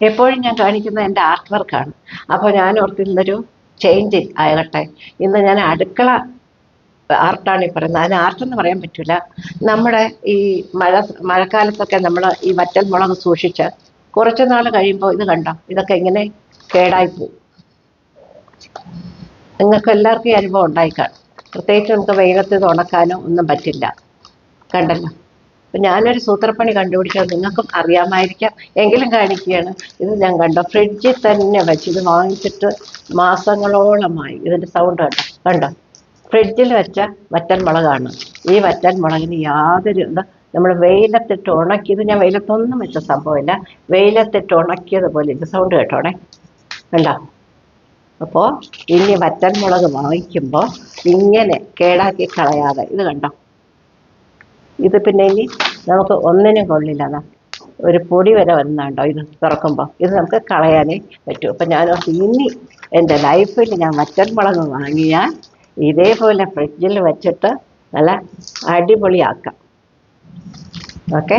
എപ്പോഴും ഞാൻ കാണിക്കുന്നത് എന്റെ ആർട്ട് വർക്കാണ് അപ്പോൾ ഞാൻ ഓർത്തിരുന്നൊരു ചേഞ്ച് ആകട്ടെ. ഇന്ന് ഞാൻ അടുക്കള ആർട്ടാണ് ഈ പറയുന്നത്. അതിന് ആർട്ടെന്ന് പറയാൻ പറ്റില്ല നമ്മുടെ ഈ മഴ മഴക്കാലത്തൊക്കെ നമ്മൾ ഈ വറ്റൽ മുളക് സൂക്ഷിച്ച് കുറച്ച് നാൾ കഴിയുമ്പോൾ ഇത് കണ്ടോ? ഇതൊക്കെ ഇങ്ങനെ കേടായി പോകും നിങ്ങൾക്ക് എല്ലാവർക്കും ഈ അനുഭവം ഉണ്ടായിക്കാണും. പ്രത്യേകിച്ച് നമുക്ക് വെയിലത്ത് ഉണക്കാനോ ഒന്നും പറ്റില്ല. കണ്ടല്ലോ? ഞാനൊരു സൂത്രപ്പണി കണ്ടുപിടിച്ചത് നിങ്ങൾക്കും അറിയാമായിരിക്കാം. എങ്കിലും കാണിക്കുകയാണ്. ഇത് ഞാൻ കണ്ടോ? ഫ്രിഡ്ജിൽ തന്നെ വെച്ച് ഇത് വാങ്ങിച്ചിട്ട് മാസങ്ങളോളമായി ഇതിന്റെ സൗണ്ട് കണ്ടോ? കണ്ടോ? ഫ്രിഡ്ജിൽ വെച്ച വറ്റൽ മുളകാണ്. ഈ വറ്റൽ മുളകിന് യാതൊരു എന്താ നമ്മൾ വെയിലത്തിട്ട് ഉണക്കിയത് ഞാൻ വെയിലത്തൊന്നും വെച്ച സംഭവമില്ല. വെയിലത്തിട്ട് ഉണക്കിയത് പോലെ ഇത് സൗണ്ട് കേട്ടോണേ. കണ്ടോ? അപ്പോൾ ഇനി വറ്റൽ മുളക് വാങ്ങിക്കുമ്പോൾ ഇങ്ങനെ കേടാക്കി കളയാതെ ഇത് കണ്ടോ? ഇത് പിന്നെ ഇനി നമുക്ക് ഒന്നിനും കൊള്ളില്ല ഒരു പൊടി വരെ വരുന്നുണ്ടോ ഇത് തുറക്കുമ്പോൾ ഇത് നമുക്ക് കളയാനേ പറ്റൂ. അപ്പം ഞാൻ ഇനി എന്റെ ലൈഫിൽ ഞാൻ വറ്റൻമുളക് വാങ്ങിയാൽ ഇതേപോലെ ഫ്രിഡ്ജിൽ വെച്ചിട്ട് നല്ല അടിപൊളിയാക്കാം. ഓക്കെ?